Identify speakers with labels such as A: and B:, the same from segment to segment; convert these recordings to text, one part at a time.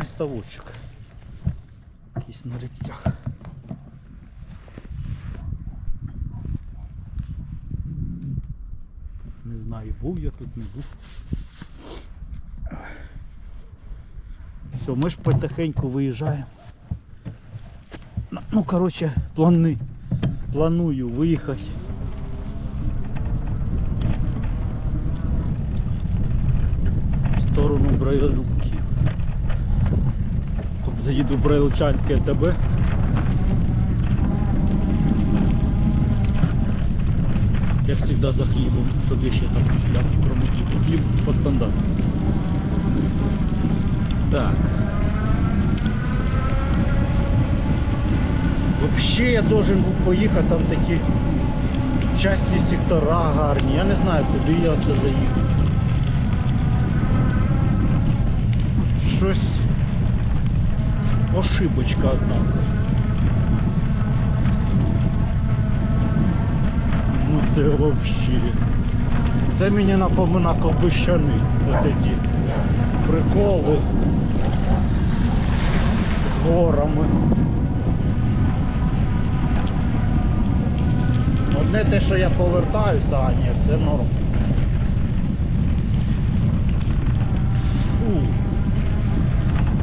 A: непоганий ставочок. Якийсь на рибцях. Не знаю, був я тут, не був. Все, ми ж потихеньку виїжджаємо. Ну, Ну, коротше, плани. Планую виїхати. В сторону Брайлюки. Заїду в Брайлчанське АТБ. Як завжди за хлібом, щоб я ще там купляв, хліба. Хліб по стандарту. Так. Вообще я должен був поїхати, там такі часті сектора гарні. Я не знаю, куди я це заїхав. Щось ошибочка, однако. Ну це вообще. Це мені напомина ковбищани. От ті приколи з горами. Одне те, що я повертаюся, а ні, все норм. Фу.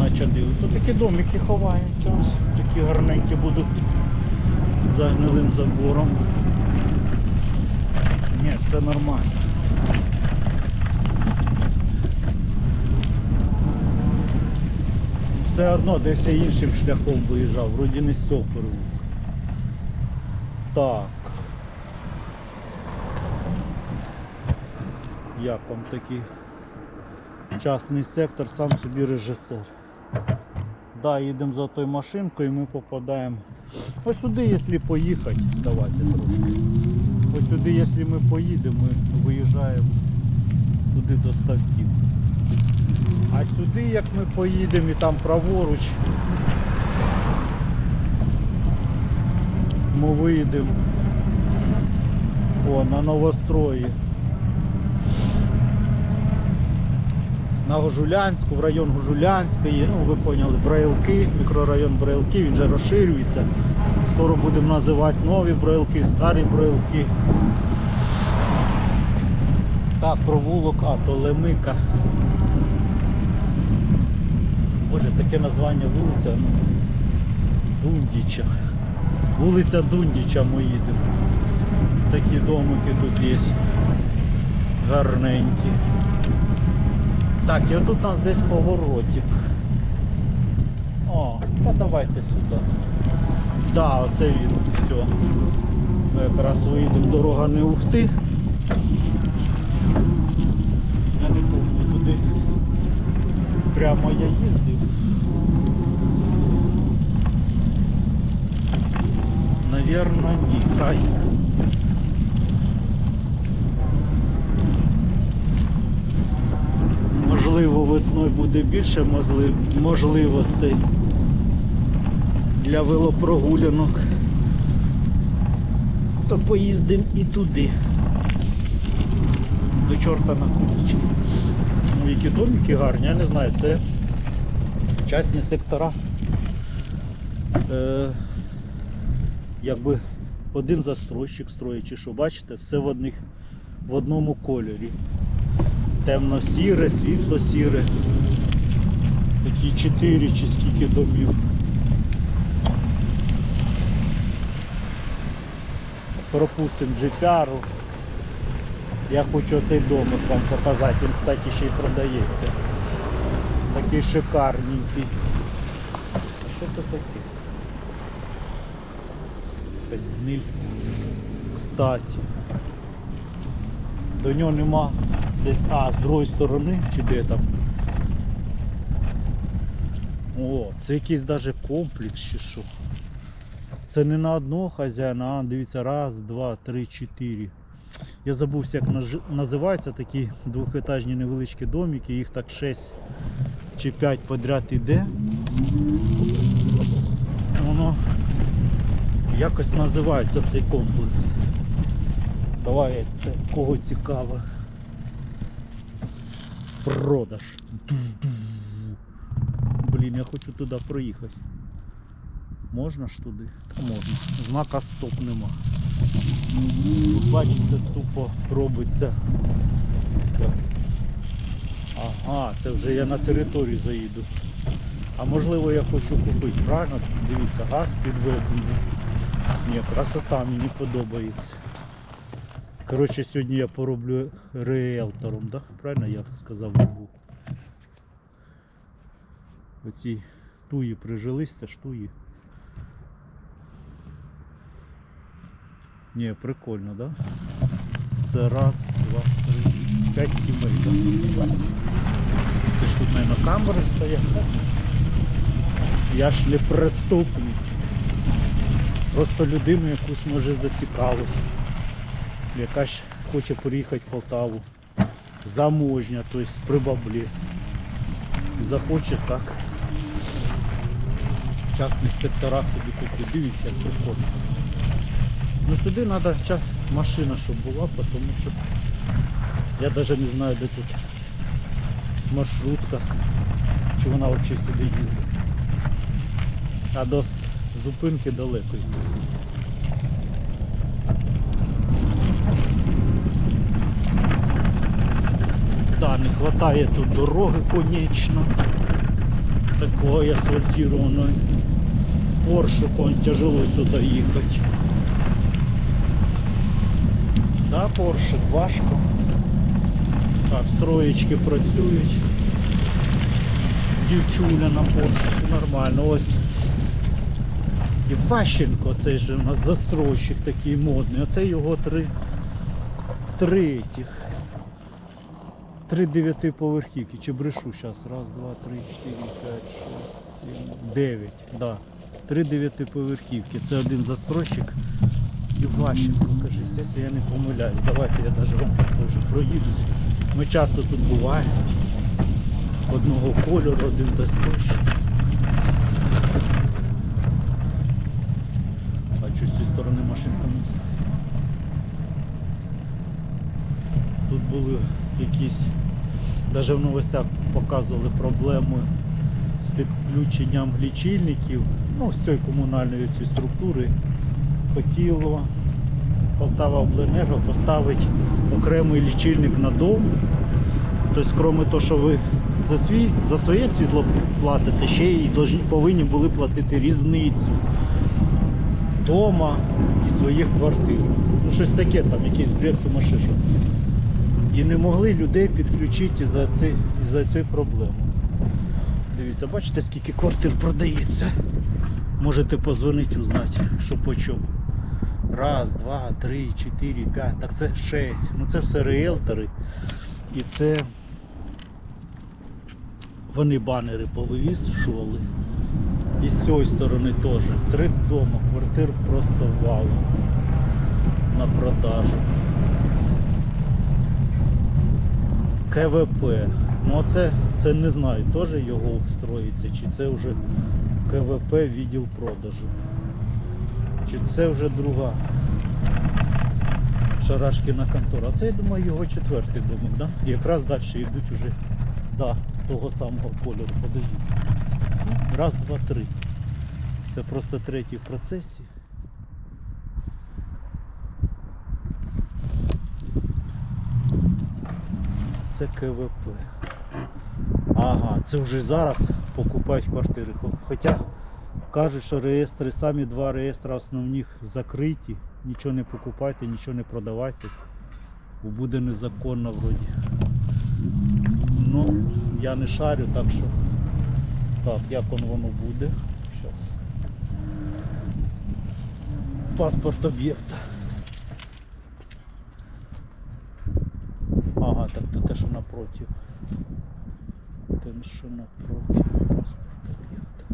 A: Наче диво. Тут такі домики ховаються, ось такі гарненькі будуть за гнилим забором. Ні, все нормально. Все одно десь я іншим шляхом виїжджав, вроді не з цього переулку. Так. Як вам такий частний сектор, сам собі режисер. Да, їдемо за тою машинкою і ми попадаємо. Ось сюди, якщо поїхати, давайте трошки. Ось сюди, якщо ми поїдемо, ми виїжджаємо туди до ставків. А сюди, як ми поїдемо і там праворуч, ми виїдемо о, на новострої. На Гожулянську, в район Гожулянської, ну ви поняли, Браїлки, мікрорайон Браїлки, він вже розширюється. Скоро будемо називати нові Браїлки, старі Браїлки. Так, провулок, а то Лемика. Боже, таке названня вулиця. ну, Дундіча. Вулиця Дундіча ми їдемо. Такі домики тут є. Гарненькі. Так, і отут у нас десь поворотик. О, та давайте сюди. Да, оце він. Все. Ми якраз виїдемо дорога не ухти. Я не пам'ятаю, куди прямо я їздив. Навірно, ні. Хай. Можливо, весною буде більше можливостей для велопрогулянок. То поїздимо і туди. До чорта на куличку. Ну, які домики гарні, я не знаю, це частні сектора. Е, якби один застройщик строїть, чи що, бачите, все в, одних, в одному кольорі. Темно-сіре, світло-сіре. Такі чотири чи скільки домів. Пропустимо джипяру. Я хочу оцей домик вам показати. Він, кстати, ще й продається. Такий шикарненький. А що це таке? Якась гниль. Кстати. До нього нема десь, а, з другої сторони, чи де там. О, це якийсь даже комплекс чи що. Це не на одного хазяїна, а дивіться, раз, два, три, чотири. Я забувся, як називаються такі двохетажні невеличкі домики, їх так 6 чи 5 подряд іде. Воно якось називається цей комплекс. Давай кого цікаво. Продаж. Блін, я хочу туди проїхати. Можна ж туди? Та можна. Знака стоп нема. Тут, Бачите, тупо робиться. Як? Ага, це вже я на територію заїду. А можливо я хочу купити, правильно? Дивіться, газ підведений. Ні, красота мені подобається. Коротше, сьогодні я пороблю риелтором, да? правильно я сказав був. Оці туї прижились, це ж туї. Ні, прикольно, да? Це раз, два, три, п'ять сімей, да? Це ж тут, мабуть, камери стоять. так? Я ж не преступник. Просто людину якусь може зацікавити. Яка ж хоче приїхати в Полтаву. Заможня, тобто при баблі. Захоче так. В частних секторах собі купити. Дивіться, як прикольно. Ну сюди треба машина, щоб була, тому що я навіть не знаю, де тут маршрутка, чи вона взагалі сюди їздить. А до зупинки далеко. йти. Вистачає тут дороги, конечно. Такої асфальтированої. Поршиком тяжело сюди їхати. Да, Поршик, важко. Так, строєчки працюють. Дівчуля на Поршику нормально. Ось і Ващенко, цей же у нас застройщик такий модний. Оце його три, этих. Три дев'ятиповерхівки. Чи брешу зараз? Раз, два, три, чотири, п'ять, шість, сім, дев'ять. Да. Три дев'ятиповерхівки. Це один застройщик. І Ващенко, кажись, якщо я не помиляюсь. Давайте я навіть вам покажу. Проїдусь. Ми часто тут буваємо. Одного кольору, один застройщик. А що з цієї сторони машинка не? Тут були якісь, навіть в новостях показували проблеми з підключенням лічильників, ну, всієї комунальної цієї структури. Хотіло Полтава Обленерго поставити окремий лічильник на дом. Тобто, крім того, що ви за, свій, за своє світло платите, ще й повинні були платити різницю дома і своїх квартир. Ну щось таке там, якийсь бред сумасшедший. І не могли людей підключити за ці, за цієї проблеми. Дивіться, бачите, скільки квартир продається. Можете позвонити, узнати, що по чому. Раз, два, три, чотири, п'ять. Так це шесть. Ну це все риелтори. І це вони банери повивішували. І з цієї сторони теж. Три дома, квартир просто валом на продажу. КВП. Ну це, це не знаю, теж його строїться, чи це вже КВП відділ продажу. Чи це вже друга Шарашкіна контора. Це я думаю його четвертий домик, да? Якраз далі йдуть уже да, того самого кольору. Подождіть. Раз, два, три. Це просто третій в процесі. Це КВП. Ага, це вже зараз покупають квартири. Хоча кажуть, що реєстри, самі два реєстри основних закриті. Нічого не покупайте, нічого не продавайте. Бо буде незаконно вроді. Ну, я не шарю, так що. Так, як он воно буде? Зараз. Паспорт об'єкта. Ага, так то те, що напротив. Те, що напротив. Паспорт об'єкта.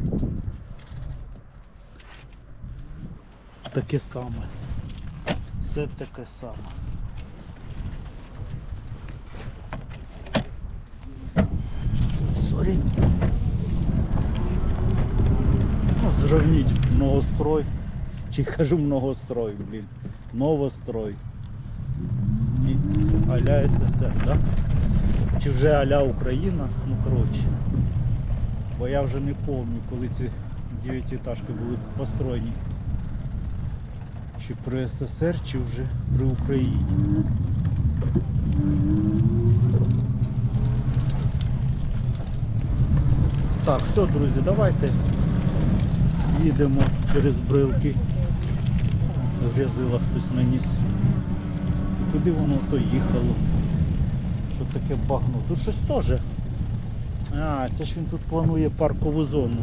A: Таке саме. Все таке саме. Сорі. Ну, зрівніть многострой. Чи кажу многострой, блін. Новострой. І аля СССР, да? Чи вже аля Україна? Ну коротше. Бо я вже не пам'ятаю, коли ці дев'ятиэтажки були построєні. Чи при СССР, чи вже при Україні. Так, все, друзі, давайте їдемо через брилки. Грязила хтось наніс. І куди воно то їхало? Що таке багно? Тут щось теж. А, це ж він тут планує паркову зону.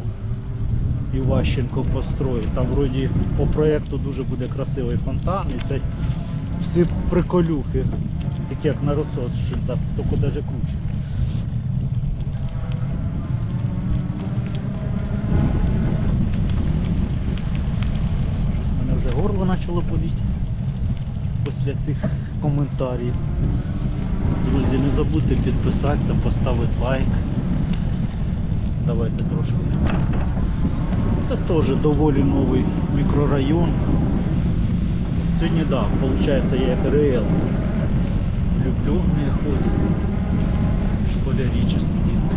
A: Іващенко построїть. Там вроді по проєкту дуже буде красивий фонтан і все, всі приколюхи. Такі як на розсосшинцях, тільки навіть круче. Щось мене вже горло почало боліти після цих коментарів. Друзі, не забудьте підписатися, поставити лайк. Давайте трошки. Це теж доволі новий мікрорайон. Сьогодні так, да, виходить, я як РЛ. Влюбленные ходять. Школярі чи студенти.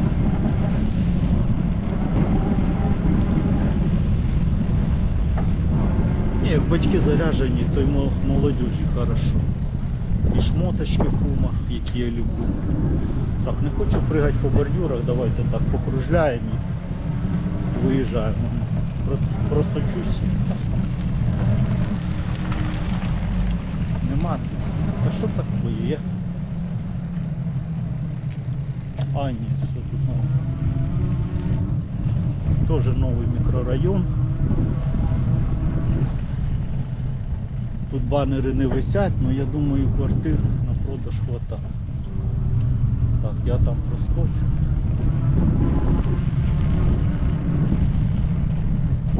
A: Ні, як батьки заряжені, то й мол- молодіжі хорошо. І шмоточки пума, які я люблю. Так, не хочу пригати по бордюрах, давайте так покружляємо і виїжджаємо. Про- Просочусь. Нема. Та що таке є? А, ні, все тут нове. Тоже новий мікрорайон. Тут банери не висять, але я думаю квартир на продаж хватає. Так, я там проскочу.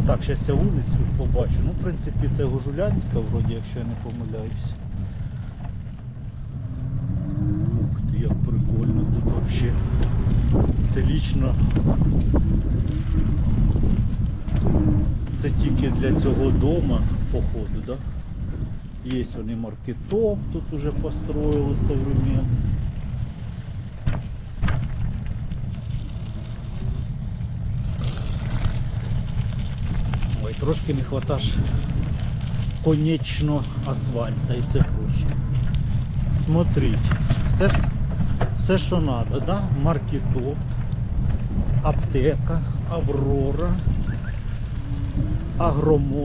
A: Так, зараз я вулицю побачу. Ну, в принципі, це Гужулянська, вроді, якщо я не помиляюсь. Ух ти, як прикольно тут взагалі. Це лічно. Це тільки для цього дома, походу, да? Є вони маркетоп, тут уже построили современний. Трошки не вистачає конечно асфальта і все проще. Смотрите, все, все що треба, да? маркетоп, аптека, Аврора, агромол.